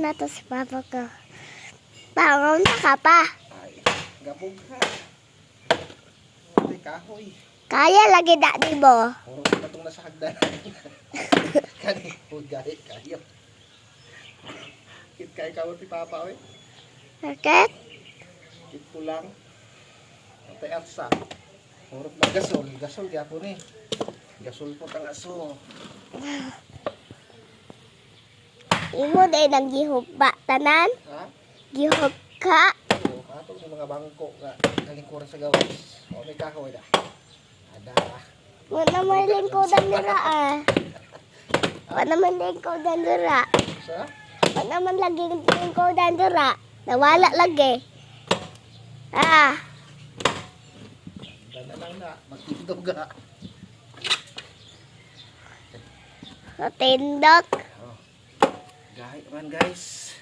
na to si Papa ko. Bangon na ka pa. Ay, gabog ka. Ay, kahoy. Kaya lagi dati mo. Puro na itong nasa hagdan. Kani, hugay kayo. Kit kay kawal ti Papa, oy. Bakit? Kit ko lang. Tay atsa. Puro na gasol. Gasol gyapon ni. Gasol po tang aso. Imo day nang gihugba tanan. Ha? Gihug ka. Oo, atong sa mga bangko nga nalingkuran sa gawas. O may kahoy da. Ada. Wala naman lingkodan dira ah. Wala naman lingkodan dira. Sa? Wala naman lagi lingkodan dira. Nawala lagi. Ah, Dana lang na. Magtindog ga. natindok. Oh. Gahi man guys.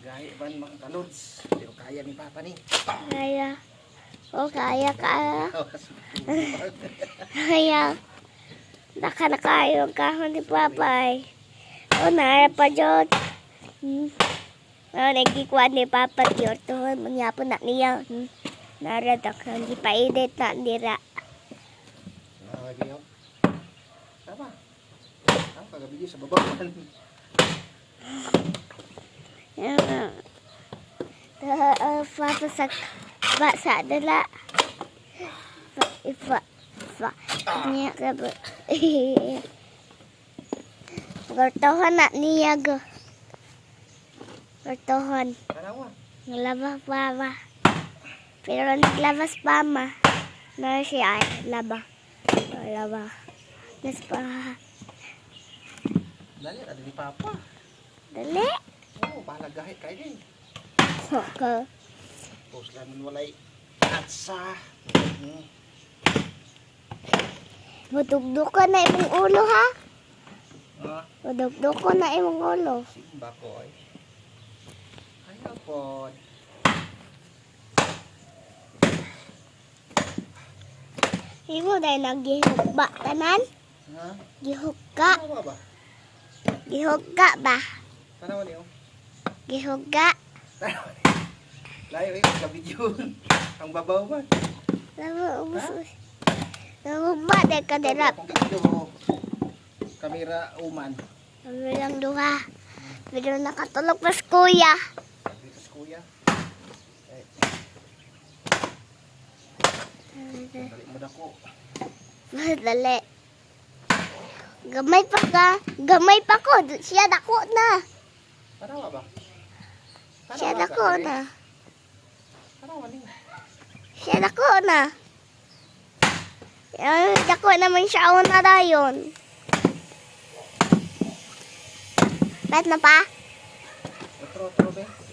Gahi man mga kalods. Pero kaya ni Papa ni. Kaya. O kaya ka. Tawas. Kaya. Naka na kayo ang kahon ni Papay. O nara pa dyan. Hmm. O nagkikuha ni Papa tiyor tuhon. Mangyapon na niya. Hmm. Nara dakhan. Di pa edit na nira. Tama. Ang kagabigay sa baba. Yan. Uh, uh, Papa sa ba sa dala. Ifa. Fa. Niya ka ba? Gartohan na niya go. Gartohan. Kanawa. Nalaba pama. Pero naglabas pama. Na siya ay laba. Laba. Nas pa. Dali, ada ni Papa. Dali. Oo, bahala gahi kayo din. Ko. Tapos laman walay atsa. Hmm. Budugdog ka na imong ulo ha. Ah, Budugdog ko na imong ulo. simba ko ay. Ayaw po. Imo dahil naghihugba tanan. Ha? Gihugka. Kanawa ba? Gihugka ba? Kanawa niyo? Gihugga. Layo eh, kabidyon. Ang babaw ba? Lama ubus. Nahugba dahil ka kamera uman. Kami lang duha. Pero nakatulog pa sa kuya. Dito sa kuya. Eh, dali mo na ko. Dali. Gamay pa ka. Gamay pa ko. Siya dako na. Kanawa ba? Kanawa Siya dako Ari? na. Kanawa niyo? Siya dako na. Ay, dako naman siya una dayon. Bet na pa? Otro, otro be.